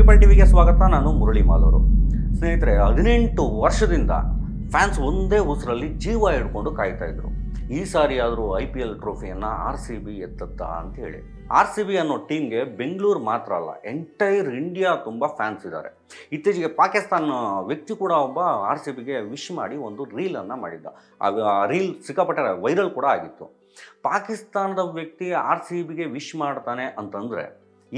People ಟಿವಿಗೆ ಸ್ವಾಗತ, ನಾನು ಮುರಳಿ ಮಾಲೂರು ಸ್ನೇಹಿತರೆ, ಹದಿನೆಂಟು ವರ್ಷದಿಂದ ಫ್ಯಾನ್ಸ್ ಒಂದೇ ಉಸಿರಲ್ಲಿ ಜೀವ ಹಿಡ್ಕೊಂಡು ಕಾಯ್ತಾ ಇದ್ರು. ಈ ಸಾರಿ ಆದರೂ ಐ ಪಿ ಎಲ್ ಟ್ರೋಫಿಯನ್ನು ಆರ್ ಸಿ ಬಿ ಎತ್ತತ್ತ ಅಂತ ಹೇಳಿ. ಆರ್ ಸಿ ಬಿ ಅನ್ನೋ ಟೀಮ್ಗೆ ಬೆಂಗಳೂರು ಮಾತ್ರ ಅಲ್ಲ ಎಂಟೈರ್ ಇಂಡಿಯಾ ತುಂಬ ಫ್ಯಾನ್ಸ್ ಇದ್ದಾರೆ ಇತ್ತೀಚೆಗೆ ಪಾಕಿಸ್ತಾನ ವ್ಯಕ್ತಿ ಕೂಡ ಒಬ್ಬ ಆರ್ ಸಿ ಬಿಗೆ ವಿಶ್ ಮಾಡಿ ಒಂದು ರೀಲನ್ನು ಮಾಡಿದ್ದ. ಆ ರೀಲ್ ಸಿಕ್ಕಾಪಟ್ಟೆ ವೈರಲ್ ಕೂಡ ಆಗಿತ್ತು. ಪಾಕಿಸ್ತಾನದ ವ್ಯಕ್ತಿ ಆರ್ ಸಿ ಬಿಗೆ ವಿಶ್ ಮಾಡ್ತಾನೆ ಅಂತಂದರೆ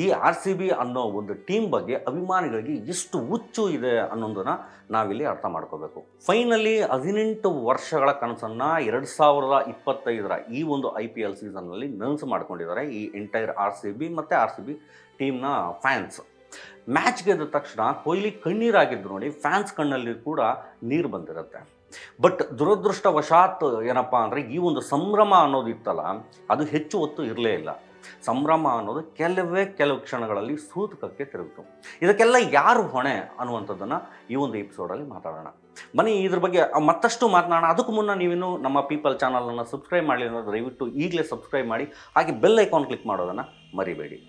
ಈ ಆರ್ ಸಿ ಬಿ ಅನ್ನೋ ಒಂದು ಟೀಮ್ ಬಗ್ಗೆ ಅಭಿಮಾನಿಗಳಿಗೆ ಎಷ್ಟು ಹುಚ್ಚು ಇದೆ ಅನ್ನೋದನ್ನ ನಾವಿಲ್ಲಿ ಅರ್ಥ ಮಾಡ್ಕೋಬೇಕು. ಫೈನಲಿ ಹದಿನೆಂಟು ವರ್ಷಗಳ ಕನಸನ್ನು ಎರಡು ಸಾವಿರದ ಇಪ್ಪತ್ತೈದರ ಈ ಒಂದು ಐ ಪಿ ಎಲ್ ಸೀಸನ್ನಲ್ಲಿ ನನಸು ಮಾಡ್ಕೊಂಡಿದ್ದಾರೆ ಈ ಎಂಟೈರ್ ಆರ್ ಸಿ ಬಿ ಮತ್ತು ಆರ್ ಸಿ ಬಿ ಟೀಮ್ನ ಫ್ಯಾನ್ಸ್. ಮ್ಯಾಚ್ ಗೆದ್ದ ತಕ್ಷಣ ಕೊಹ್ಲಿ ಕಣ್ಣೀರಾಗಿದ್ದು ನೋಡಿ ಫ್ಯಾನ್ಸ್ ಕಣ್ಣಲ್ಲಿ ಕೂಡ ನೀರು ಬಂದಿರುತ್ತೆ. ಬಟ್ ದುರದೃಷ್ಟವಶಾತ್ ಏನಪ್ಪ ಅಂದರೆ ಈ ಒಂದು ಸಂಭ್ರಮ ಅನ್ನೋದಿತ್ತಲ್ಲ, ಅದು ಹೆಚ್ಚು ಹೊತ್ತು ಇರಲೇ ಇಲ್ಲ. ಸಂಭ್ರಮ ಅನ್ನೋದು ಕೆಲವೇ ಕೆಲವು ಕ್ಷಣಗಳಲ್ಲಿ ಸೂತಕಕ್ಕೆ ತಿರುಗಿತು. ಇದಕ್ಕೆಲ್ಲ ಯಾರು ಹೊಣೆ ಅನ್ನುವಂಥದ್ದನ್ನು ಈ ಒಂದು ಎಪಿಸೋಡಲ್ಲಿ ಮಾತಾಡೋಣ. ಬನ್ನಿ, ಇದ್ರ ಬಗ್ಗೆ ಮತ್ತಷ್ಟು ಮಾತನಾಡೋಣ. ಅದಕ್ಕೂ ಮುನ್ನ ನೀವೇನು ನಮ್ಮ ಪೀಪಲ್ ಚಾನಲನ್ನು ಸಬ್ಸ್ಕ್ರೈಬ್ ಮಾಡಲಿ ಅನ್ನೋದು ದಯವಿಟ್ಟು ಈಗಲೇ ಸಬ್ಸ್ಕ್ರೈಬ್ ಮಾಡಿ, ಹಾಗೆ ಬೆಲ್ ಐಕಾನ್ ಕ್ಲಿಕ್ ಮಾಡೋದನ್ನು ಮರಿಬೇಡಿ.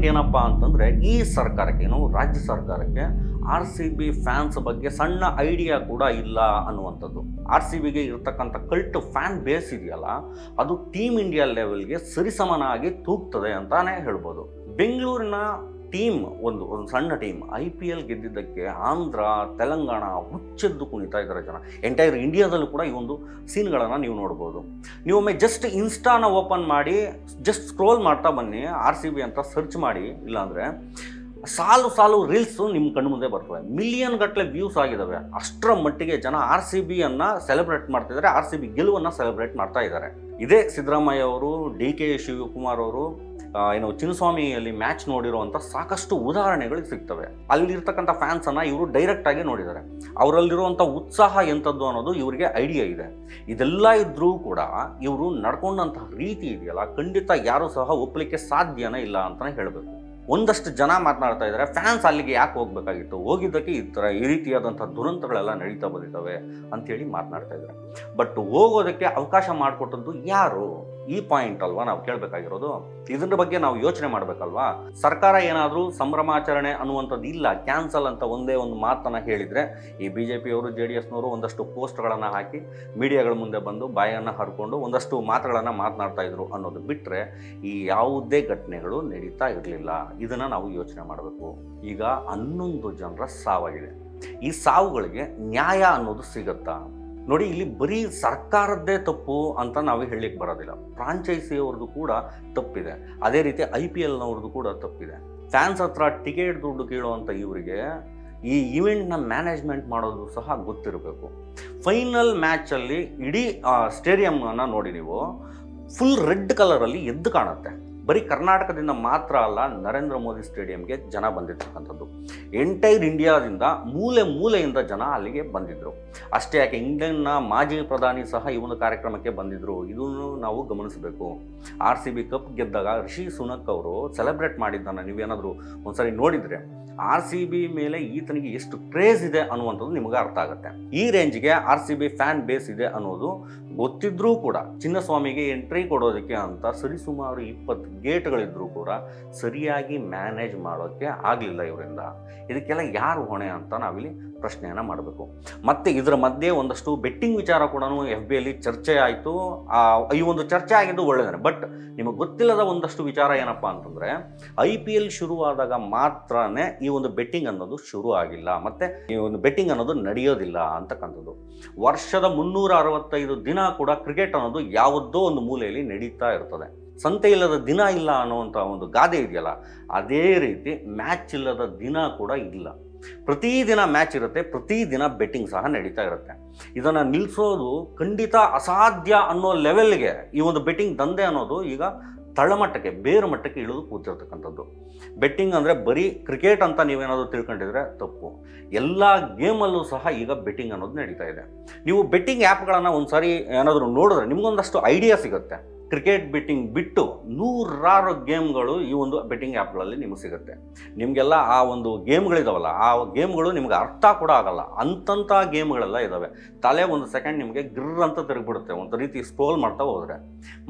ಪಾಯಿಂಟ್ ಏನಪ್ಪ ಅಂತಂದರೆ ಈ ಸರ್ಕಾರಕ್ಕೆ, ಏನು ರಾಜ್ಯ ಸರ್ಕಾರಕ್ಕೆ ಆರ್ ಸಿ ಬಿ ಫ್ಯಾನ್ಸ್ ಬಗ್ಗೆ ಸಣ್ಣ ಐಡಿಯಾ ಕೂಡ ಇಲ್ಲ ಅನ್ನುವಂಥದ್ದು. ಆರ್ ಸಿ ಬಿಗೆ ಇರತಕ್ಕಂಥ ಕಲ್ಟ್ ಫ್ಯಾನ್ ಬೇಸ್ ಇದೆಯಲ್ಲ, ಅದು ಟೀಮ್ ಇಂಡಿಯಾ ಲೆವೆಲ್ಗೆ ಸರಿಸಮನಾಗಿ ತೂಗ್ತದೆ ಅಂತಲೇ ಹೇಳ್ಬೋದು. ಬೆಂಗಳೂರಿನ ಟೀಮ್, ಒಂದು ಒಂದು ಸಣ್ಣ ಟೀಮ್, ಐ ಪಿ ಎಲ್ ಗೆದ್ದಿದ್ದಕ್ಕೆ ಆಂಧ್ರ, ತೆಲಂಗಾಣ ಹುಚ್ಚೆದ್ದು ಕುಣಿತಾ ಇದ್ದಾರೆ ಜನ. ಎಂಟೈರ್ ಇಂಡಿಯಾದಲ್ಲೂ ಕೂಡ ಈ ಒಂದು ಸೀನ್ಗಳನ್ನು ನೀವು ನೋಡ್ಬೋದು. ನೀವೊಮ್ಮೆ ಜಸ್ಟ್ ಇನ್ಸ್ಟಾನ ಓಪನ್ ಮಾಡಿ ಜಸ್ಟ್ ಸ್ಕ್ರೋಲ್ ಮಾಡ್ತಾ ಬನ್ನಿ, ಆರ್ ಸಿ ಬಿ ಅಂತ ಸರ್ಚ್ ಮಾಡಿ, ಇಲ್ಲಾಂದರೆ ಸಾಲು ಸಾಲು ರೀಲ್ಸು ನಿಮ್ಮ ಕಣ್ಣು ಮುಂದೆ ಬರ್ತವೆ. ಮಿಲಿಯನ್ ಗಟ್ಟಲೆ ವ್ಯೂಸ್ ಆಗಿದ್ದಾವೆ ಅಷ್ಟರ ಮಟ್ಟಿಗೆ ಜನ ಆರ್ ಸಿ ಬಿಯನ್ನು ಸೆಲೆಬ್ರೇಟ್ ಮಾಡ್ತಿದ್ದಾರೆ, ಆರ್ ಸಿ ಬಿ ಗೆಲುವನ್ನು ಸೆಲೆಬ್ರೇಟ್ ಮಾಡ್ತಾ ಇದ್ದಾರೆ. ಇದೇ ಸಿದ್ದರಾಮಯ್ಯ ಅವರು, ಡಿ ಕೆ ಶಿವಕುಮಾರ್ ಅವರು ಏನು ಚಿನ್ನಸ್ವಾಮಿಯಲ್ಲಿ ಮ್ಯಾಚ್ ನೋಡಿರುವಂಥ ಸಾಕಷ್ಟು ಉದಾಹರಣೆಗಳು ಸಿಗ್ತವೆ. ಅಲ್ಲಿರ್ತಕ್ಕಂಥ ಫ್ಯಾನ್ಸನ್ನು ಇವರು ಡೈರೆಕ್ಟಾಗಿ ನೋಡಿದ್ದಾರೆ. ಅವರಲ್ಲಿರುವಂಥ ಉತ್ಸಾಹ ಎಂಥದ್ದು ಅನ್ನೋದು ಇವರಿಗೆ ಐಡಿಯಾ ಇದೆ. ಇದೆಲ್ಲ ಇದ್ದರೂ ಕೂಡ ಇವರು ನಡ್ಕೊಂಡಂತಹ ರೀತಿ ಇದೆಯಲ್ಲ, ಖಂಡಿತ ಯಾರೂ ಸಹ ಒಪ್ಪಲಿಕ್ಕೆ ಸಾಧ್ಯನೇ ಇಲ್ಲ ಅಂತಲೇ ಹೇಳಬೇಕು. ಒಂದಷ್ಟು ಜನ ಮಾತನಾಡ್ತಾ ಇದ್ದಾರೆ ಫ್ಯಾನ್ಸ್ ಅಲ್ಲಿಗೆ ಯಾಕೆ ಹೋಗ್ಬೇಕಾಗಿತ್ತು? ಹೋಗಿದ್ದಕ್ಕೆ ಈ ಥರ ಈ ರೀತಿಯಾದಂಥ ದುರಂತಗಳೆಲ್ಲ ನಡೀತಾ ಬಂದಿದ್ದಾವೆ ಅಂಥೇಳಿ ಮಾತನಾಡ್ತಾ ಇದ್ದಾರೆ. ಬಟ್ ಹೋಗೋದಕ್ಕೆ ಅವಕಾಶ ಮಾಡಿಕೊಟ್ಟದ್ದು ಯಾರು? ಈ ಪಾಯಿಂಟ್ ಅಲ್ವಾ ನಾವು ಕೇಳಬೇಕಾಗಿರೋದು? ಇದ್ರ ಬಗ್ಗೆ ನಾವು ಯೋಚನೆ ಮಾಡಬೇಕಲ್ವಾ? ಸರ್ಕಾರ ಏನಾದರೂ ಸಂಭ್ರಮಾಚರಣೆ ಅನ್ನುವಂಥದ್ದು ಇಲ್ಲ ಕ್ಯಾನ್ಸಲ್ ಅಂತ ಒಂದೇ ಒಂದು ಮಾತನ್ನು ಹೇಳಿದರೆ ಈ ಬಿ ಜೆ ಪಿಯವರು ಜೆ ಡಿ ಎಸ್ನವರು ಒಂದಷ್ಟು ಪೋಸ್ಟ್ಗಳನ್ನು ಹಾಕಿ ಮೀಡಿಯಾಗಳ ಮುಂದೆ ಬಂದು ಬಾಯನ್ನು ಹರ್ಕೊಂಡು ಒಂದಷ್ಟು ಮಾತುಗಳನ್ನು ಮಾತನಾಡ್ತಾ ಇದ್ರು ಅನ್ನೋದು ಬಿಟ್ಟರೆ ಈ ಯಾವುದೇ ಘಟನೆಗಳು ನಡೀತಾ ಇರಲಿಲ್ಲ. ಇದನ್ನು ನಾವು ಯೋಚನೆ ಮಾಡಬೇಕು. ಈಗ ಹನ್ನೊಂದು ಜನರ ಸಾವಾಗಿದೆ. ಈ ಸಾವುಗಳಿಗೆ ನ್ಯಾಯ ಅನ್ನೋದು ಸಿಗತ್ತಾ? ನೋಡಿ, ಇಲ್ಲಿ ಬರೀ ಸರ್ಕಾರದ್ದೇ ತಪ್ಪು ಅಂತ ನಾವು ಹೇಳಲಿಕ್ಕೆ ಬರೋದಿಲ್ಲ. ಫ್ರಾಂಚೈಸಿಯವ್ರದ್ದು ಕೂಡ ತಪ್ಪಿದೆ. ಅದೇ ರೀತಿ ಐ ಪಿ ಎಲ್ನವ್ರದ್ದು ಕೂಡ ತಪ್ಪಿದೆ. ಫ್ಯಾನ್ಸ್ ಹತ್ರ ಟಿಕೆಟ್ ದುಡ್ಡು ಕೇಳುವಂಥ ಇವರಿಗೆ ಈ ಇವೆಂಟ್ನ ಮ್ಯಾನೇಜ್ಮೆಂಟ್ ಮಾಡೋದು ಸಹ ಗೊತ್ತಿರಬೇಕು. ಫೈನಲ್ ಮ್ಯಾಚಲ್ಲಿ ಇಡೀ ಸ್ಟೇಡಿಯಮ್ನ ನೋಡಿ ನೀವು, ಫುಲ್ ರೆಡ್ ಕಲರಲ್ಲಿ ಎದ್ದು ಕಾಣುತ್ತೆ. ಬರೀ ಕರ್ನಾಟಕದಿಂದ ಮಾತ್ರ ಅಲ್ಲ, ನರೇಂದ್ರ ಮೋದಿ ಸ್ಟೇಡಿಯಂಗೆ ಜನ ಬಂದಿರ್ತಕ್ಕಂಥದ್ದು. ಎಂಟೈರ್ ಇಂಡಿಯಾದಿಂದ ಮೂಲೆ ಮೂಲೆಯಿಂದ ಜನ ಅಲ್ಲಿಗೆ ಬಂದಿದ್ದರು ಅಷ್ಟೇ ಯಾಕೆ ಇಂಗ್ಲೆಂಡ್ನ ಮಾಜಿ ಪ್ರಧಾನಿ ಸಹ ಈ ಒಂದು ಕಾರ್ಯಕ್ರಮಕ್ಕೆ ಬಂದಿದ್ದರು ಇದನ್ನು ನಾವು ಗಮನಿಸಬೇಕು. ಆರ್ ಸಿ ಬಿ ಕಪ್ ಗೆದ್ದಾಗ ರಿಷಿ ಸುನಕ್ ಅವರು ಸೆಲೆಬ್ರೇಟ್ ಮಾಡಿದ್ದನ್ನು ನೀವೇನಾದರೂ ಒಂದ್ಸರಿ ನೋಡಿದರೆ ಆರ್ ಸಿ ಬಿ ಮೇಲೆ ಈತನಿಗೆ ಎಷ್ಟು ಕ್ರೇಜ್ ಇದೆ ಅನ್ನುವಂಥದ್ದು ನಿಮಗೆ ಅರ್ಥ ಆಗುತ್ತೆ. ಈ ರೇಂಜ್ಗೆ R C B fan base ಇದೆ ಅನ್ನೋದು ಗೊತ್ತಿದ್ರೂ ಕೂಡ ಚಿನ್ನಸ್ವಾಮಿಗೆ ಎಂಟ್ರಿ ಕೊಡೋದಕ್ಕೆ ಅಂತ ಸರಿಸುಮಾರು ಇಪ್ಪತ್ತು ಗೇಟ್ಗಳಿದ್ರೂ ಕೂಡ ಸರಿಯಾಗಿ ಮ್ಯಾನೇಜ್ ಮಾಡೋಕ್ಕೆ ಆಗಲಿಲ್ಲ ಇವರಿಂದ. ಇದಕ್ಕೆಲ್ಲ ಯಾರು ಹೊಣೆ ಅಂತ ನಾವಿಲ್ಲಿ ಪ್ರಶ್ನೆಯನ್ನು ಮಾಡಬೇಕು. ಮತ್ತು ಇದರ ಮಧ್ಯೆ ಒಂದಷ್ಟು ಬೆಟ್ಟಿಂಗ್ ವಿಚಾರ ಕೂಡ ಎಫ್ ಬಿ ಅಲ್ಲಿ ಚರ್ಚೆ ಆಯಿತು. ಈ ಒಂದು ಚರ್ಚೆ ಆಗಿದ್ದು ಒಳ್ಳೆಯದೇ ಬಟ್ ನಿಮಗೆ ಗೊತ್ತಿಲ್ಲದ ಒಂದಷ್ಟು ವಿಚಾರ ಏನಪ್ಪ ಅಂತಂದರೆ ಐ ಪಿ ಎಲ್ ಶುರುವಾದಾಗ ಮಾತ್ರನೇ ಈ ಒಂದು ಬೆಟ್ಟಿಂಗ್ ಅನ್ನೋದು ಶುರು ಆಗಿಲ್ಲ. ಮತ್ತು ಈ ಒಂದು ಬೆಟ್ಟಿಂಗ್ ಅನ್ನೋದು ನಡೆಯೋದಿಲ್ಲ ಅಂತಕ್ಕಂಥದ್ದು. ವರ್ಷದ ಮುನ್ನೂರ ಅರವತ್ತೈದು ದಿನ ಕೂಡ ಕ್ರಿಕೆಟ್ ಅನ್ನೋದು ಯಾವುದೋ ಒಂದು ಮೂಲೆಯಲ್ಲಿ ನಡೀತಾ ಇರ್ತದೆ. ಸಂತೆ ಇಲ್ಲದ ದಿನ ಇಲ್ಲ ಅನ್ನುವಂಥ ಒಂದು ಗಾದೆ ಇದೆಯಲ್ಲ, ಅದೇ ರೀತಿ ಮ್ಯಾಚ್ ಇಲ್ಲದ ದಿನ ಕೂಡ ಇಲ್ಲ. ಪ್ರತಿದಿನ ಮ್ಯಾಚ್ ಇರುತ್ತೆ ಪ್ರತಿದಿನ ಬೆಟ್ಟಿಂಗ್ ಸಹ ನಡೀತಾ ಇರುತ್ತೆ. ಇದನ್ನು ನಿಲ್ಲಿಸೋದು ಖಂಡಿತ ಅಸಾಧ್ಯ ಅನ್ನೋ ಲೆವೆಲ್ಗೆ ಈ ಒಂದು ಬೆಟ್ಟಿಂಗ್ ದಂಧೆ ಅನ್ನೋದು ಈಗ ತಳಮಟ್ಟಕ್ಕೆ ಬೇರು ಮಟ್ಟಕ್ಕೆ ಇಳಿದು ಕೂತಿರ್ತಕ್ಕಂಥದ್ದು. ಬೆಟ್ಟಿಂಗ್ ಅಂದರೆ ಬರೀ ಕ್ರಿಕೆಟ್ ಅಂತ ನೀವೇನಾದರೂ ತಿಳ್ಕೊಂಡಿದ್ರೆ ತಪ್ಪು. ಎಲ್ಲ ಗೇಮಲ್ಲೂ ಸಹ ಈಗ ಬೆಟ್ಟಿಂಗ್ ಅನ್ನೋದು ನಡೀತಾ ಇದೆ. ನೀವು ಬೆಟ್ಟಿಂಗ್ ಆ್ಯಪ್ಗಳನ್ನು ಒಂದು ಸಾರಿ ಏನಾದರೂ ನೋಡಿದ್ರೆ ನಿಮಗೊಂದಷ್ಟು ಐಡಿಯಾ ಸಿಗುತ್ತೆ. ಕ್ರಿಕೆಟ್ ಬೆಟ್ಟಿಂಗ್ ಬಿಟ್ಟು ನೂರಾರು ಗೇಮ್ಗಳು ಈ ಒಂದು ಬೆಟ್ಟಿಂಗ್ ಆ್ಯಪ್ಗಳಲ್ಲಿ ನಿಮಗೆ ಸಿಗುತ್ತೆ. ನಿಮಗೆಲ್ಲ ಆ ಒಂದು ಗೇಮ್ಗಳಿದಾವಲ್ಲ ಆ ಗೇಮ್ಗಳು ನಿಮ್ಗೆ ಅರ್ಥ ಕೂಡ ಆಗಲ್ಲ. ಅಂತಂಥ ಗೇಮ್ಗಳೆಲ್ಲ ಇದ್ದಾವೆ ತಲೆ ಒಂದು ಸೆಕೆಂಡ್ ನಿಮಗೆ ಗಿರ್ ಅಂತ ತಿರುಗಿಬಿಡುತ್ತೆ. ಒಂದು ರೀತಿ ಸ್ಕ್ರೋಲ್ ಮಾಡ್ತಾ ಹೋದರೆ.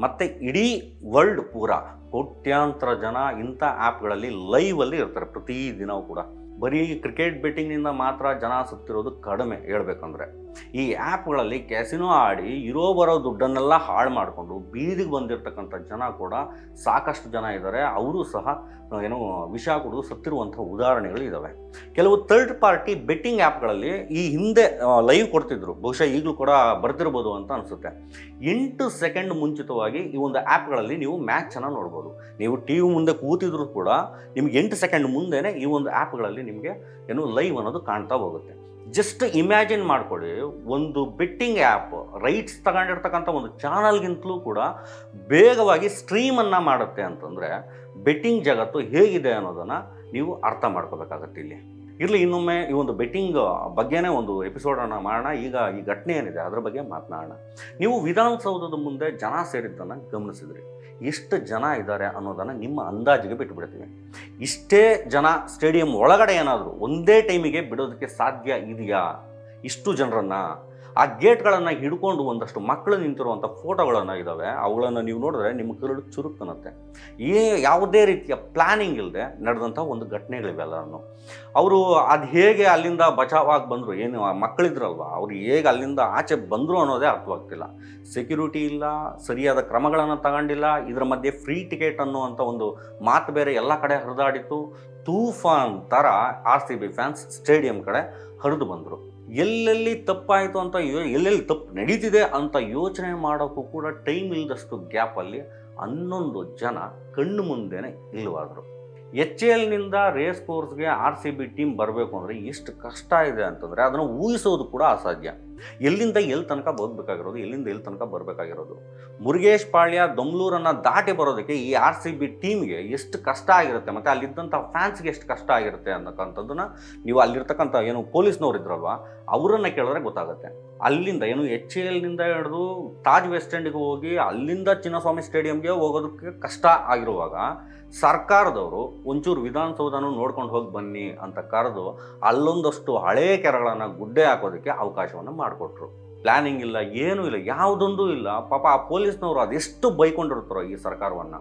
ಮತ್ತು ಇಡೀ ವರ್ಲ್ಡ್ ಪೂರ ಕೋಟ್ಯಾಂತರ ಜನ ಇಂಥ ಆ್ಯಪ್ಗಳಲ್ಲಿ ಲೈವಲ್ಲಿ ಇರ್ತಾರೆ, ಪ್ರತಿದಿನವೂ ಕೂಡ. ಬರೀ ಕ್ರಿಕೆಟ್ ಬೆಟ್ಟಿಂಗ್ನಿಂದ ಮಾತ್ರ ಜನ ಸುತ್ತಿರೋದು ಕಡಿಮೆ ಹೇಳ್ಬೇಕಂದ್ರೆ. ಈ ಆ್ಯಪ್ಗಳಲ್ಲಿ ಕ್ಯಾಸಿನೋ ಆಡಿ ಇರೋ ಬರೋ ದುಡ್ಡನ್ನೆಲ್ಲ ಹಾಳು ಮಾಡಿಕೊಂಡು ಬೀದಿಗೆ ಬಂದಿರತಕ್ಕಂಥ ಜನ ಕೂಡ ಸಾಕಷ್ಟು ಜನ ಇದ್ದಾರೆ. ಅವರು ಸಹ ಏನು ವಿಷ ಕುಡಿದು ಸತ್ತಿರುವಂಥ ಉದಾಹರಣೆಗಳು ಇದ್ದಾವೆ ಕೆಲವು ಥರ್ಡ್ ಪಾರ್ಟಿ ಬೆಟ್ಟಿಂಗ್ ಆ್ಯಪ್ಗಳಲ್ಲಿ ಈ ಹಿಂದೆ ಲೈವ್ ಕೊಡ್ತಿದ್ರು. ಬಹುಶಃ ಈಗಲೂ ಕೂಡ ಬರ್ತಿರ್ಬೋದು ಅಂತ ಅನಿಸುತ್ತೆ. ಎಂಟು ಸೆಕೆಂಡ್ ಮುಂಚಿತವಾಗಿ ಈ ಒಂದು ಆ್ಯಪ್ಗಳಲ್ಲಿ ನೀವು ಮ್ಯಾಚನ್ನು ನೋಡ್ಬೋದು. ನೀವು ಟಿ ವಿ ಮುಂದೆ ಕೂತಿದ್ರು ಕೂಡ ನಿಮ್ಗೆ ಎಂಟು ಸೆಕೆಂಡ್ ಮುಂದೆನೇ ಈ ಒಂದು ಆ್ಯಪ್ಗಳಲ್ಲಿ ನಿಮಗೆ ಏನು ಲೈವ್ ಅನ್ನೋದು ಕಾಣ್ತಾ ಹೋಗುತ್ತೆ. ಜಸ್ಟ್ ಇಮ್ಯಾಜಿನ್ ಮಾಡ್ಕೊಳ್ಳಿ, ಒಂದು ಬೆಟ್ಟಿಂಗ್ ಆ್ಯಪ್ ರೈಟ್ಸ್ ತಗೊಂಡಿರ್ತಕ್ಕಂಥ ಒಂದು ಚಾನಲ್ಗಿಂತಲೂ ಕೂಡ ಬೇಗವಾಗಿ ಸ್ಟ್ರೀಮನ್ನು ಮಾಡುತ್ತೆ ಅಂತಂದರೆ ಬೆಟ್ಟಿಂಗ್ ಜಗತ್ತು ಹೇಗಿದೆ ಅನ್ನೋದನ್ನು ನೀವು ಅರ್ಥ ಮಾಡ್ಕೋಬೇಕಾಗತ್ತೆ ಇಲ್ಲಿ. ಇರಲಿ, ಇನ್ನೊಮ್ಮೆ ಈ ಒಂದು ಬೆಟ್ಟಿಂಗ್ ಬಗ್ಗೆನೇ ಒಂದು ಎಪಿಸೋಡನ್ನು ಮಾಡೋಣ. ಈಗ ಈ ಘಟನೆ ಏನಿದೆ, ಅದರ ಬಗ್ಗೆ ಮಾತನಾಡೋಣ. ನೀವು ವಿಧಾನಸೌಧದ ಮುಂದೆ ಜನ ಸೇರಿದ್ದನ್ನು ಗಮನಿಸಿದ್ರಿ. ಎಷ್ಟು ಜನ ಇದ್ದಾರೆ ಅನ್ನೋದನ್ನು ನಿಮ್ಮ ಅಂದಾಜಿಗೆ ಬಿಟ್ಟುಬಿಡ್ತೀವಿ ಇಷ್ಟೇ ಜನ ಸ್ಟೇಡಿಯಂ ಒಳಗಡೆ ಏನಾದರೂ ಒಂದೇ ಟೈಮಿಗೆ ಬಿಡೋದಕ್ಕೆ ಸಾಧ್ಯ ಇದೆಯಾ? ಇಷ್ಟು ಜನರನ್ನು ಆ ಗೇಟ್ಗಳನ್ನು ಹಿಡ್ಕೊಂಡು ಒಂದಷ್ಟು ಮಕ್ಕಳು ನಿಂತಿರುವಂಥ ಫೋಟೋಗಳನ್ನು ಇದ್ದಾವೆ ಅವುಗಳನ್ನು ನೀವು ನೋಡಿದ್ರೆ ನಿಮ್ಮ ಕರುಳು ಚುರುಕನ್ನತ್ತೆ ಏ, ಯಾವುದೇ ರೀತಿಯ ಪ್ಲಾನಿಂಗ್ ಇಲ್ಲದೆ ನಡೆದಂಥ ಒಂದು ಘಟನೆಗಳಿವೆಲ್ಲರೂ ಅವರು ಅದು ಹೇಗೆ ಅಲ್ಲಿಂದ ಬಚಾವಾಗಿ ಬಂದರು, ಏನು ಮಕ್ಕಳಿದ್ರಲ್ವ, ಅವ್ರು ಹೇಗೆ ಅಲ್ಲಿಂದ ಆಚೆ ಬಂದರು ಅನ್ನೋದೇ ಅರ್ಥವಾಗ್ತಿಲ್ಲ. ಸೆಕ್ಯೂರಿಟಿ ಇಲ್ಲ, ಸರಿಯಾದ ಕ್ರಮಗಳನ್ನು ತಗೊಂಡಿಲ್ಲ, ಇದರ ಮಧ್ಯೆ ಫ್ರೀ ಟಿಕೆಟ್ ಅನ್ನುವಂಥ ಒಂದು ಮಾತು ಬೇರೆ ಎಲ್ಲ ಕಡೆ ಹರಿದಾಡಿತ್ತು. ತೂಫಾನ್ ಥರ R C B fans stadium ಕಡೆ ಹರಿದು ಬಂದರು. ಎಲ್ಲೆಲ್ಲಿ ತಪ್ಪಾಯಿತು ಅಂತ ಯೋ- ಎಲ್ಲೆಲ್ಲಿ ತಪ್ಪು ನಡೀತಿದೆ ಅಂತ ಯೋಚನೆ ಮಾಡೋಕ್ಕೂ ಕೂಡ ಟೈಮ್ ಇಲ್ಲದಷ್ಟು ಗ್ಯಾಪಲ್ಲಿ ಹನ್ನೊಂದು ಜನ ಕಣ್ಣು ಮುಂದೆನೆ ಇಲ್ಲವಾದರು ಎಚ್ ಎಲ್ನಿಂದ ರೇಸ್ ಕೋರ್ಸ್ಗೆ ಆರ್ ಸಿ ಬಿ ಟೀಮ್ ಬರಬೇಕು ಅಂದರೆ ಎಷ್ಟು ಕಷ್ಟ ಇದೆ ಅಂತಂದರೆ ಅದನ್ನು ಊಹಿಸೋದು ಕೂಡ ಅಸಾಧ್ಯ. ಎಲ್ಲಿಂದ ಎಲ್ಲಿ ತನಕ ಬದುಕಬೇಕಾಗಿರೋದು ಎಲ್ಲಿಂದ ಎಲ್ಲಿ ತನಕ ಬರಬೇಕಾಗಿರೋದು? ಮುರುಗೇಶ್ ಪಾಳ್ಯ ದೊಮ್ಲೂರನ್ನ ದಾಟಿ ಬರೋದಕ್ಕೆ ಈ ಆರ್ ಸಿ ಬಿ ಟೀಮ್ಗೆ ಎಷ್ಟು ಕಷ್ಟ ಆಗಿರುತ್ತೆ? ಮತ್ತು ಅಲ್ಲಿದ್ದಂಥ ಫ್ಯಾನ್ಸ್ಗೆ ಎಷ್ಟು ಕಷ್ಟ ಆಗಿರುತ್ತೆ ಅನ್ನೋಕ್ಕಂಥದ್ದನ್ನು ನೀವು ಅಲ್ಲಿರ್ತಕ್ಕಂಥ ಏನು ಪೊಲೀಸ್ನವ್ರು ಇದ್ರಲ್ವ, ಅವರನ್ನು ಕೇಳಿದ್ರೆ ಗೊತ್ತಾಗುತ್ತೆ. ಅಲ್ಲಿಂದ ಏನು ಎಚ್ ಎಲ್ನಿಂದ ಹಿಡಿದು ತಾಜ್ ವೆಸ್ಟ್ ಎಂಡ್ಗೆ ಹೋಗಿ ಅಲ್ಲಿಂದ ಚಿನ್ನಸ್ವಾಮಿ ಸ್ಟೇಡಿಯಂಗೆ ಹೋಗೋದಕ್ಕೆ ಕಷ್ಟ ಆಗಿರುವಾಗ ಸರ್ಕಾರದವರು ಒಂಚೂರು ವಿಧಾನಸೌಧನೂ ನೋಡ್ಕೊಂಡು ಹೋಗಿ ಬನ್ನಿ ಅಂತ ಕರೆದು ಅಲ್ಲೊಂದಷ್ಟು ಹಳೇ ಕೆರೆಗಳನ್ನು ಗುಡ್ಡೆ ಹಾಕೋದಕ್ಕೆ ಅವಕಾಶವನ್ನು ಮಾಡಿಕೊಟ್ರು. ಪ್ಲ್ಯಾನಿಂಗ್ ಇಲ್ಲ, ಏನೂ ಇಲ್ಲ, ಯಾವುದೊಂದು ಇಲ್ಲ. ಪಾಪ ಆ ಪೊಲೀಸ್ನವರು ಅದೆಷ್ಟು ಬೈಕೊಂಡಿರ್ತಾರೋ ಈ ಸರ್ಕಾರವನ್ನು.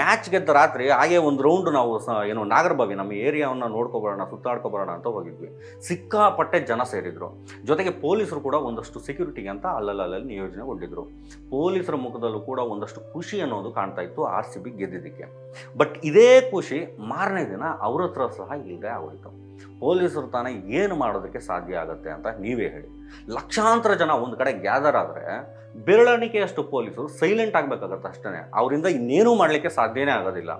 ಮ್ಯಾಚ್ ಗೆದ್ದ ರಾತ್ರಿ ಹಾಗೆ ಒಂದು ರೌಂಡ್ ನಾವು ಸ, ಏನು ನಾಗರಬಾವಿ, ನಮ್ಮ ಏರಿಯಾವನ್ನು ನೋಡ್ಕೊಬರೋಣ, ಸುತ್ತಾಡ್ಕೊಬರೋಣ ಅಂತ ಹೋಗಿದ್ವಿ. ಸಿಕ್ಕಾಪಟ್ಟೆ ಜನ ಸೇರಿದ್ರು. ಜೊತೆಗೆ ಪೊಲೀಸರು ಕೂಡ ಒಂದಷ್ಟು ಸೆಕ್ಯೂರಿಟಿಗೆ ಅಂತ ಅಲ್ಲಲ್ಲಲ್ಲಿ ನಿಯೋಜನೆಗೊಂಡಿದ್ರು. ಪೊಲೀಸರ ಮುಖದಲ್ಲೂ ಕೂಡ ಒಂದಷ್ಟು ಖುಷಿ ಅನ್ನೋದು ಕಾಣ್ತಾ ಇತ್ತು ಆರ್ ಸಿ ಬಿ ಗೆದ್ದಿದ್ದಕ್ಕೆ. ಬಟ್ ಇದೇ ಖುಷಿ ಮಾರನೇ ದಿನ ಅವ್ರ ಹತ್ರ ಸಹ ಇಲ್ಲದೆ ಆಗೋಯ್ತು. ಪೊಲೀಸರು ತಾನೇ ಏನು ಮಾಡೋದಕ್ಕೆ ಸಾಧ್ಯ ಆಗುತ್ತೆ ಅಂತ ನೀವೇ ಹೇಳಿ. ಲಕ್ಷಾಂತರ ಜನ ಒಂದು ಕಡೆ ಗ್ಯಾದರ್ ಆದರೆ ಬೆರಳಣಿಕೆಯಷ್ಟು ಪೊಲೀಸರು ಸೈಲೆಂಟ್ ಆಗಬೇಕಾಗತ್ತೆ ಅಷ್ಟೇ ಅವರಿಂದ ಇನ್ನೇನೂ ಮಾಡಲಿಕ್ಕೆ ಸಾಧ್ಯನೇ ಆಗೋದಿಲ್ಲ.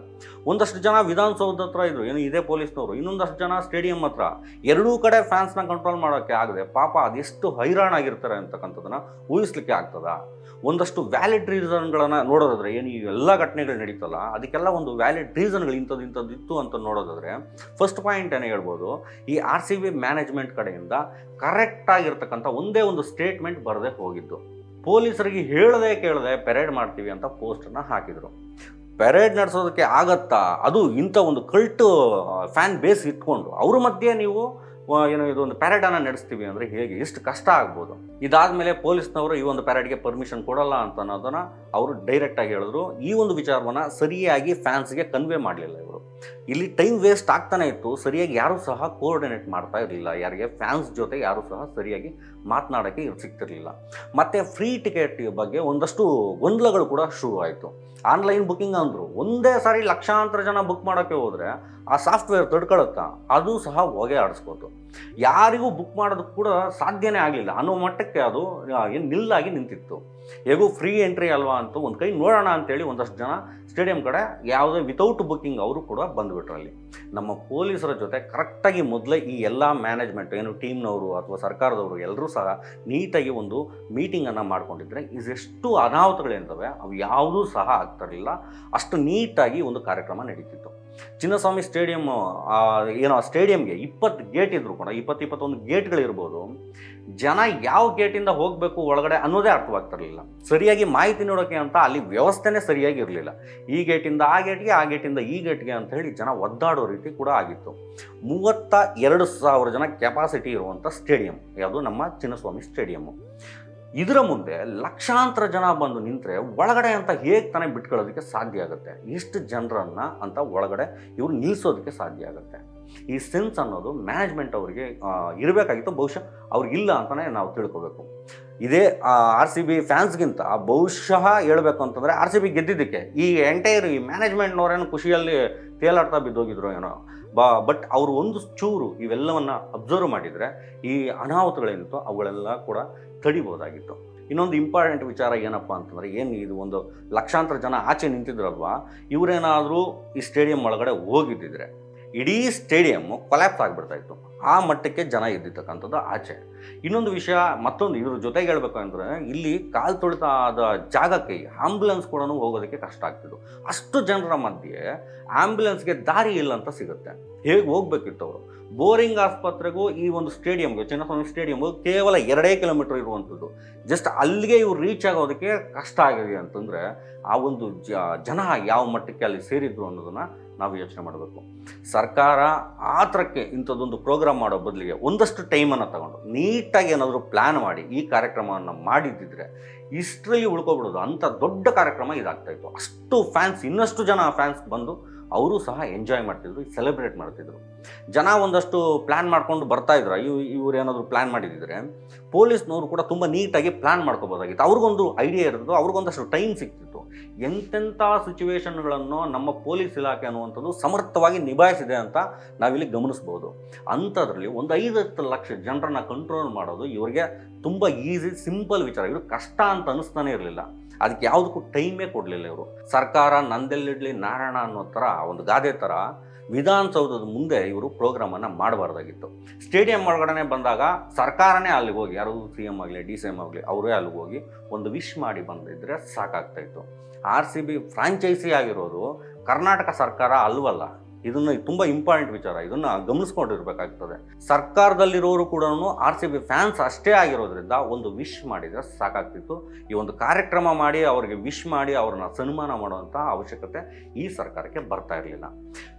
ಒಂದಷ್ಟು ಜನ ವಿಧಾನಸೌಧ ಹತ್ರ ಇದ್ರು, ಏನು ಇದೇ ಪೊಲೀಸ್ನವರು, ಇನ್ನೊಂದಷ್ಟು ಜನ ಸ್ಟೇಡಿಯಂ ಹತ್ರ. ಎರಡೂ ಕಡೆ ಫ್ಯಾನ್ಸ್ನ ಕಂಟ್ರೋಲ್ ಮಾಡೋಕ್ಕೆ ಆಗದೆ ಪಾಪ ಅದೆಷ್ಟು ಹೈರಾಣಾಗಿರ್ತಾರೆ ಅಂತಕ್ಕಂಥದ್ದನ್ನು ಊಹಿಸ್ಲಿಕ್ಕೆ ಆಗ್ತದಾ? ಒಂದಷ್ಟು ವ್ಯಾಲಿಡ್ ರೀಸನ್ಗಳನ್ನು ನೋಡೋದಾದ್ರೆ, ಏನು ಈ ಎಲ್ಲ ಘಟನೆಗಳು ನಡೀತಲ್ಲ, ಅದಕ್ಕೆಲ್ಲ ಒಂದು ವ್ಯಾಲಿಡ್ ರೀಸನ್ಗಳು ಇಂಥದ್ದು ಇಂಥದ್ದು ಇತ್ತು ಅಂತ ನೋಡೋದಾದ್ರೆ ಫಸ್ಟ್ ಪಾಯಿಂಟ್ ಏನೇ ಹೇಳ್ಬೋದು, ಈ ಆರ್ ಸಿ ಬಿ ಮ್ಯಾನೇಜ್ಮೆಂಟ್ ಕಡೆಯಿಂದ ಕರೆಕ್ಟಾಗಿರ್ತಕ್ಕಂಥ ಒಂದೇ ಒಂದು ಸ್ಟೇಟ್ಮೆಂಟ್ ಬರದೆ ಹೋಗಿದ್ದು. ಪೊಲೀಸರಿಗೆ ಹೇಳದೆ ಕೇಳದೆ ಪೆರೇಡ್ ಮಾಡ್ತೀವಿ ಅಂತ ಪೋಸ್ಟನ್ನು ಹಾಕಿದರು. ಪೆರೇಡ್ ನಡೆಸೋದಕ್ಕೆ ಆಗತ್ತಾ? ಅದು ಇಂಥ ಒಂದು ಕಲ್ಟ್ ಫ್ಯಾನ್ ಬೇಸ್ ಇಟ್ಕೊಂಡು, ಅವ್ರ ಮಧ್ಯೆ ನೀವು ಏನು ಒಂದು ಪ್ಯಾರೇಡನ್ನು ನಡೆಸ್ತೀವಿ ಅಂದರೆ ಹೇಗೆ? ಎಷ್ಟು ಕಷ್ಟ ಆಗ್ಬೋದು? ಇದಾದಮೇಲೆ ಪೊಲೀಸ್ನವರು ಈ ಒಂದು ಪ್ಯಾರೇಡ್ಗೆ ಪರ್ಮಿಷನ್ ಕೊಡಲ್ಲ ಅಂತ ಅನ್ನೋದನ್ನು ಅವರು ಡೈರೆಕ್ಟಾಗಿ ಹೇಳಿದ್ರು. ಈ ಒಂದು ವಿಚಾರವನ್ನು ಸರಿಯಾಗಿ ಫ್ಯಾನ್ಸ್ಗೆ ಕನ್ವೆ ಮಾಡಲಿಲ್ಲ ಇವರು. ಇಲ್ಲಿ ಟೈಮ್ ವೇಸ್ಟ್ ಆಗ್ತಾನೆ ಇತ್ತು. ಸರಿಯಾಗಿ ಯಾರೂ ಸಹ ಕೋಆರ್ಡಿನೇಟ್ ಮಾಡ್ತಾ ಇರಲಿಲ್ಲ. ಯಾರಿಗೆ? ಫ್ಯಾನ್ಸ್ ಜೊತೆ ಯಾರೂ ಸಹ ಸರಿಯಾಗಿ ಮಾತನಾಡೋಕ್ಕೆ ಸಿಗ್ತಿರಲಿಲ್ಲ. ಮತ್ತು ಫ್ರೀ ಟಿಕೆಟ್ ಬಗ್ಗೆ ಒಂದಷ್ಟು ಗೊಂದಲಗಳು ಕೂಡ ಶುರು ಆಯಿತು ಆನ್ಲೈನ್ ಬುಕ್ಕಿಂಗ್ ಅಂದರು, ಒಂದೇ ಸಾರಿ ಲಕ್ಷಾಂತರ ಜನ ಬುಕ್ ಮಾಡೋಕ್ಕೆ ಹೋದರೆ ಆ ಸಾಫ್ಟ್ವೇರ್ ತಡ್ಕೊಳುತ್ತಾ, ಅದು ಸಹ ಹೊಗೆ ಆಡಿಸ್ಬೋದು ಯಾರಿಗೂ ಬುಕ್ ಮಾಡೋದಕ್ಕೆ ಕೂಡ ಸಾಧ್ಯನೇ ಆಗಲಿಲ್ಲ. ಅನ್ನೋ ಮಟ್ಟಕ್ಕೆ ಅದು ಏನು ನಿಲ್ಲಾಗಿ ನಿಂತಿತ್ತು. ಹೇಗೂ ಫ್ರೀ ಎಂಟ್ರಿ ಅಲ್ವಾ ಅಂತ ಒಂದು ಕೈ ನೋಡೋಣ ಅಂತೇಳಿ ಒಂದಷ್ಟು ಜನ ಸ್ಟೇಡಿಯಂ ಕಡೆ ಯಾವುದೇ ವಿತೌಟ್ ಬುಕ್ಕಿಂಗ್ ಅವರು ಕೂಡ ಬಂದುಬಿಟ್ರು ಅಲ್ಲಿ ನಮ್ಮ ಪೊಲೀಸರ ಜೊತೆ ಕರೆಕ್ಟಾಗಿ ಮೊದಲೇ ಈ ಎಲ್ಲ ಮ್ಯಾನೇಜ್ಮೆಂಟ್ ಏನು ಟೀಮ್ನವರು ಅಥವಾ ಸರ್ಕಾರದವರು ಎಲ್ಲರೂ ಸಹ ನೀಟಾಗಿ ಒಂದು ಮೀಟಿಂಗನ್ನು ಮಾಡಿಕೊಂಡಿದ್ರೆ ಇದೆಷ್ಟು ಅನಾಹುತಗಳೇನಿದ್ದಾವೆ ಅವು ಯಾವುದೂ ಸಹ ಆಗ್ತಿರಲಿಲ್ಲ ಅಷ್ಟು ನೀಟಾಗಿ ಒಂದು ಕಾರ್ಯಕ್ರಮ ನಡೀತಿತ್ತು. ಚಿನ್ನಸ್ವಾಮಿ ಸ್ಟೇಡಿಯಂ ಏನೋ ಆ ಸ್ಟೇಡಿಯಂಗೆ ಇಪ್ಪತ್ತು ಗೇಟ್ ಇದ್ರು ಕೂಡ ಇಪ್ಪತ್ತು ಇಪ್ಪತ್ತೊಂದು ಗೇಟ್ಗಳಿರ್ಬೋದು, ಜನ ಯಾವ ಗೇಟಿಂದ ಹೋಗಬೇಕು ಒಳಗಡೆ ಅನ್ನೋದೇ ಅರ್ಥವಾಗ್ತಿರಲಿಲ್ಲ. ಸರಿಯಾಗಿ ಮಾಹಿತಿ ನೋಡೋಕೆ ಅಂತ ಅಲ್ಲಿ ವ್ಯವಸ್ಥೆನೇ ಸರಿಯಾಗಿ ಇರಲಿಲ್ಲ. ಈ ಗೇಟಿಂದ ಆ ಗೇಟ್ಗೆ, ಆ ಗೇಟಿಂದ ಈ ಗೇಟ್ಗೆ ಅಂತ ಹೇಳಿ ಜನ ಒದ್ದಾಡೋ ರೀತಿ ಕೂಡ ಆಗಿತ್ತು. ಮೂವತ್ತ ಎರಡು ಸಾವಿರ ಜನ ಕೆಪಾಸಿಟಿ ಇರುವಂಥ ಸ್ಟೇಡಿಯಂ, ಯಾವುದು ನಮ್ಮ ಚಿನ್ನಸ್ವಾಮಿ ಸ್ಟೇಡಿಯಮ್ಮು. ಇದರ ಮುಂದೆ ಲಕ್ಷಾಂತರ ಜನ ಬಂದು ನಿಂತರೆ ಒಳಗಡೆ ಅಂತ ಹೇಗೆ ತಾನೇ ಬಿಟ್ಕೊಳ್ಳೋದಕ್ಕೆ ಸಾಧ್ಯ ಆಗುತ್ತೆ? ಇಷ್ಟು ಜನರನ್ನು ಅಂತ ಒಳಗಡೆ ಇವ್ರು ನಿಲ್ಲಿಸೋದಕ್ಕೆ ಸಾಧ್ಯ ಆಗುತ್ತೆ. ಈ ಸೆನ್ಸ್ ಅನ್ನೋದು ಮ್ಯಾನೇಜ್ಮೆಂಟ್ ಅವರಿಗೆ ಇರಬೇಕಾಗಿತ್ತು. ಬಹುಶಃ ಅವ್ರಿಗಿಲ್ಲ ಅಂತಲೇ ನಾವು ತಿಳ್ಕೊಬೇಕು. ಇದೇ ಆರ್ ಸಿ ಬಿ ಫ್ಯಾನ್ಸ್ಗಿಂತ ಬಹುಶಃ ಹೇಳ್ಬೇಕು ಅಂತಂದರೆ ಆರ್ ಸಿ ಬಿ ಗೆದ್ದಿದ್ದಕ್ಕೆ ಈ ಎಂಟೈರ್ ಈ ಮ್ಯಾನೇಜ್ಮೆಂಟ್ನವರೇನು ಖುಷಿಯಲ್ಲಿ ತೇಲಾಡ್ತಾ ಬಿದ್ದೋಗಿದ್ರು ಏನೋ. ಬಾ, ಬಟ್ ಅವರು ಒಂದು ಚೂರು ಇವೆಲ್ಲವನ್ನು ಅಬ್ಸರ್ವ್ ಮಾಡಿದರೆ ಈ ಅನಾಹುತಗಳೇನಿತ್ತು ಅವುಗಳೆಲ್ಲ ಕೂಡ ತಡಿಬೋದಾಗಿತ್ತು ಇನ್ನೊಂದು ಇಂಪಾರ್ಟೆಂಟ್ ವಿಚಾರ ಏನಪ್ಪ ಅಂತಂದರೆ, ಏನು ಇದು ಒಂದು ಲಕ್ಷಾಂತರ ಜನ ಆಚೆ ನಿಂತಿದ್ರಲ್ವಾ? ಇವರೇನಾದರೂ ಈ ಸ್ಟೇಡಿಯಂ ಒಳಗಡೆ ಹೋಗಿದ್ದಿದ್ರೆ, ಇಡೀ ಸ್ಟೇಡಿಯಮ್ಮು ಕೊಲ್ಯಾಪ್ಸ್ ಆಗಿಬಿಡ್ತಾ ಇತ್ತು. ಆ ಮಟ್ಟಕ್ಕೆ ಜನ ಇದ್ದಿರ್ತಕ್ಕಂಥದ್ದು ಆಚೆ. ಇನ್ನೊಂದು ವಿಷಯ ಮತ್ತೊಂದು ಇದ್ರ ಜೊತೆಗೆ ಹೇಳ್ಬೇಕು ಅಂದರೆ ಇಲ್ಲಿ ಕಾಲು ತೊಳಿತಾದ ಜಾಗಕ್ಕೆ ಆಂಬ್ಯುಲೆನ್ಸ್ ಕೂಡ ಹೋಗೋದಕ್ಕೆ ಕಷ್ಟ ಆಗ್ತಿತ್ತು. ಅಷ್ಟು ಜನರ ಮಧ್ಯೆ ಆಂಬ್ಯುಲೆನ್ಸ್ಗೆ ದಾರಿ ಇಲ್ಲ ಅಂತ ಸಿಗುತ್ತೆ. ಹೇಗೆ ಹೋಗ್ಬೇಕಿತ್ತು ಅವರು ಬೋರಿಂಗ್ ಆಸ್ಪತ್ರೆಗೂ ಈ ಒಂದು ಸ್ಟೇಡಿಯಂಗೆ, ಚಿನ್ನಸ್ವಾಮಿ ಸ್ಟೇಡಿಯಂಗೂ ಕೇವಲ ಎರಡೇ ಕಿಲೋಮೀಟರ್ ಇರುವಂಥದ್ದು. ಜಸ್ಟ್ ಅಲ್ಲಿಗೆ ಇವ್ರು ರೀಚ್ ಆಗೋದಕ್ಕೆ ಕಷ್ಟ ಆಗಿದೆ ಅಂತಂದರೆ ಆ ಒಂದು ಜನ ಯಾವ ಮಟ್ಟಕ್ಕೆ ಅಲ್ಲಿ ಸೇರಿದ್ರು ಅನ್ನೋದನ್ನು ನಾವು ಯೋಚನೆ ಮಾಡಬೇಕು. ಸರ್ಕಾರ ಆ ಥರಕ್ಕೆ ಇಂಥದ್ದೊಂದು ಪ್ರೋಗ್ರಾಮ್ ಮಾಡೋ ಬದಲಿಗೆ ಒಂದಷ್ಟು ಟೈಮನ್ನು ತಗೊಂಡು, ನೀಟಾಗಿ ಏನಾದರೂ ಪ್ಲ್ಯಾನ್ ಮಾಡಿ, ಈ ಕಾರ್ಯಕ್ರಮವನ್ನು ಮಾಡಿದ್ದಿದ್ರೆ ಇಷ್ಟರಲ್ಲಿ ಉಳ್ಕೊಬಿಡೋದು ಅಂಥ ದೊಡ್ಡ ಕಾರ್ಯಕ್ರಮ ಇದಾಗ್ತಾ ಇತ್ತು. ಅಷ್ಟು ಫ್ಯಾನ್ಸ್ ಇನ್ನಷ್ಟು ಜನ ಫ್ಯಾನ್ಸ್ ಬಂದು ಅವರು ಸಹ ಎಂಜಾಯ್ ಮಾಡ್ತಿದ್ರು ಸೆಲೆಬ್ರೇಟ್ ಮಾಡ್ತಿದ್ರು. ಜನ ಒಂದಷ್ಟು ಪ್ಲ್ಯಾನ್ ಮಾಡ್ಕೊಂಡು ಬರ್ತಾ ಇದ್ರು. ಇವ್ ಇವ್ರು ಏನಾದರೂ ಪ್ಲ್ಯಾನ್ ಮಾಡಿದಿದ್ರೆ ಪೊಲೀಸ್ನವರು ಕೂಡ ತುಂಬ ನೀಟಾಗಿ ಪ್ಲ್ಯಾನ್ ಮಾಡ್ಕೋಬೋದಾಗಿತ್ತು. ಅವ್ರಿಗೊಂದು ಐಡಿಯಾ ಇರೋದು ಅವ್ರಿಗೊಂದಷ್ಟು ಟೈಮ್ ಸಿಗ್ತಿತ್ತು ಎಂತೆಂಥ ಸಿಚುವೇಶನ್ಗಳನ್ನು ನಮ್ಮ ಪೊಲೀಸ್ ಇಲಾಖೆ ಅನ್ನುವಂಥದ್ದು ಸಮರ್ಥವಾಗಿ ನಿಭಾಯಿಸಿದೆ ಅಂತ ನಾವಿಲ್ಲಿ ಗಮನಿಸ್ಬೋದು. ಅಂಥದ್ರಲ್ಲಿ ಒಂದು ಐದತ್ತು ಲಕ್ಷ ಜನರನ್ನ ಕಂಟ್ರೋಲ್ ಮಾಡೋದು ಇವರಿಗೆ ತುಂಬ ಈಸಿ ಸಿಂಪಲ್ ವಿಚಾರ. ಇವರು ಕಷ್ಟ ಅಂತ ಅನ್ನಿಸ್ತಾನೆ ಇರಲಿಲ್ಲ. ಅದಕ್ಕೆ ಯಾವುದಕ್ಕೂ ಟೈಮೇ ಕೊಡಲಿಲ್ಲ ಇವರು. ಸರ್ಕಾರ ನಂದೆಲ್ಲಿಡಲಿ ನಾರಾಯಣ ಅನ್ನೋ ಥರ ಒಂದು ಗಾದೆ ಥರ ವಿಧಾನಸೌಧದ ಮುಂದೆ ಇವರು ಪ್ರೋಗ್ರಾಮನ್ನು ಮಾಡಬಾರ್ದಾಗಿತ್ತು. ಸ್ಟೇಡಿಯಂ ಒಳಗಡೆ ಬಂದಾಗ ಸರ್ಕಾರನೇ ಅಲ್ಲಿಗೆ ಹೋಗಿ, ಯಾರು ಸಿ ಎಂ ಆಗಲಿ ಡಿ ಸಿ ಎಂ ಆಗಲಿ, ಅವರೇ ಅಲ್ಲಿಗೆ ಹೋಗಿ ಒಂದು ವಿಶ್ ಮಾಡಿ ಬಂದಿದ್ದರೆ ಸಾಕಾಗ್ತಾಯಿತ್ತು ಆರ್ ಸಿ ಬಿ ಫ್ರಾಂಚೈಸಿ ಆಗಿರೋದು ಕರ್ನಾಟಕ ಸರ್ಕಾರ ಅಲ್ವಲ್ಲ. ಇದನ್ನು ತುಂಬ ಇಂಪಾರ್ಟೆಂಟ್ ವಿಚಾರ, ಇದನ್ನು ಗಮನಿಸ್ಕೊಂಡಿರ್ಬೇಕಾಗ್ತದೆ. ಸರ್ಕಾರದಲ್ಲಿರೋರು ಕೂಡ ಆರ್ ಸಿ ಬಿ ಫ್ಯಾನ್ಸ್ ಅಷ್ಟೇ ಆಗಿರೋದ್ರಿಂದ ಒಂದು ವಿಶ್ ಮಾಡಿದರೆ ಸಾಕಾಗ್ತಿತ್ತು. ಈ ಒಂದು ಕಾರ್ಯಕ್ರಮ ಮಾಡಿ, ಅವರಿಗೆ ವಿಶ್ ಮಾಡಿ, ಅವ್ರನ್ನ ಸನ್ಮಾನ ಮಾಡುವಂಥ ಅವಶ್ಯಕತೆ ಈ ಸರ್ಕಾರಕ್ಕೆ ಬರ್ತಾ ಇರಲಿಲ್ಲ.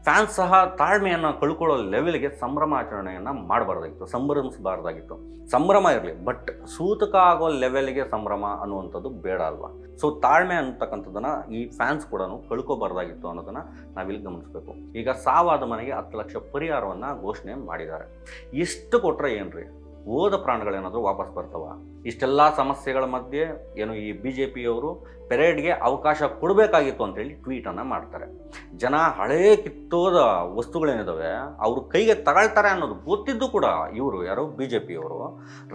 ಫ್ಯಾನ್ಸ್ ಸಹ ತಾಳ್ಮೆಯನ್ನು ಕಳ್ಕೊಳ್ಳೋ ಲೆವೆಲ್ಗೆ ಸಂಭ್ರಮಾಚರಣೆಯನ್ನು ಮಾಡಬಾರ್ದಾಗಿತ್ತು, ಸಂಭ್ರಮಿಸಬಾರ್ದಾಗಿತ್ತು. ಸಂಭ್ರಮ ಇರಲಿ ಬಟ್ ಸೂತಕ ಆಗೋ ಲೆವೆಲ್ಗೆ ಸಂಭ್ರಮ ಅನ್ನುವಂಥದ್ದು ಬೇಡ ಅಲ್ವಾ? ಸೊ ತಾಳ್ಮೆ ಅಂತಕ್ಕಂಥದ್ದನ್ನು ಈ ಫ್ಯಾನ್ಸ್ ಕೂಡ ಕಳ್ಕೊಬಾರ್ದಾಗಿತ್ತು ಅನ್ನೋದನ್ನು ನಾವಿಲ್ಲಿ ಗಮನಿಸಬೇಕು. ಈಗ ಸಾವಾದ ಮನೆಗೆ ಹತ್ತು ಲಕ್ಷ ಪರಿಹಾರವನ್ನು ಘೋಷಣೆ ಮಾಡಿದ್ದಾರೆ. ಇಷ್ಟು ಕೊಟ್ಟರೆ ಏನ್ರಿ? ಹೋದ ಪ್ರಾಣಗಳೇನಾದರೂ ವಾಪಸ್ ಬರ್ತವ? ಇಷ್ಟೆಲ್ಲ ಸಮಸ್ಯೆಗಳ ಮಧ್ಯೆ ಏನು ಈ ಬಿ ಜೆ ಪಿಯವರು ಪೆರೇಡ್ಗೆ ಅವಕಾಶ ಕೊಡಬೇಕಾಗಿತ್ತು ಅಂತೇಳಿ ಟ್ವೀಟನ್ನು ಮಾಡ್ತಾರೆ. ಜನ ಹಳೇ ಕಿತ್ತೋದ ವಸ್ತುಗಳೇನಿದ್ದಾವೆ ಅವರು ಕೈಗೆ ತಗೊಳ್ತಾರೆ ಅನ್ನೋದು ಗೊತ್ತಿದ್ದು ಕೂಡ ಇವರು ಯಾರು? ಬಿ ಜೆ ಪಿಯವರು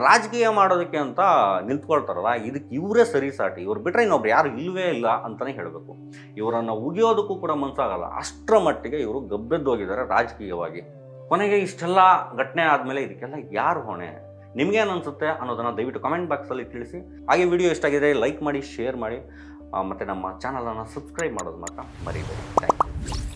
ರಾಜಕೀಯ ಮಾಡೋದಕ್ಕೆ ಅಂತ ನಿಂತ್ಕೊಳ್ತಾರಲ್ಲ, ಇದಕ್ಕೆ ಇವರೇ ಸರಿ ಸಾಟಿ. ಇವ್ರು ಬಿಟ್ಟರೆ ಇನ್ನೊಬ್ರು ಯಾರು ಇಲ್ಲವೇ ಇಲ್ಲ ಅಂತಲೇ ಹೇಳಬೇಕು. ಇವರನ್ನು ಉಗಿಯೋದಕ್ಕೂ ಕೂಡ ಮನಸ್ಸಾಗಲ್ಲ ಅಷ್ಟರ ಮಟ್ಟಿಗೆ ಇವರು ಗಬ್ಬೆದ್ದೋಗಿದ್ದಾರೆ ರಾಜಕೀಯವಾಗಿ. ಕೊನೆಗೆ ಇಷ್ಟೆಲ್ಲ ಘಟನೆ ಆದಮೇಲೆ ಇದಕ್ಕೆಲ್ಲ ಯಾರು ಹೊಣೆ? ನಿಮಗೇನು ಅನಿಸುತ್ತೆ ಅನ್ನೋದನ್ನು ದಯವಿಟ್ಟು ಕಮೆಂಟ್ ಬಾಕ್ಸಲ್ಲಿ ತಿಳಿಸಿ. ಹಾಗೆ ವಿಡಿಯೋ ಇಷ್ಟ ಆಗಿದೆ ಲೈಕ್ ಮಾಡಿ ಶೇರ್ ಮಾಡಿ ಮತ್ತು ನಮ್ಮ ಚಾನಲನ್ನು ಸಬ್ಸ್ಕ್ರೈಬ್ ಮಾಡೋದು ಮಾತ್ರ ಮರಿಬೇಡಿ. Thank you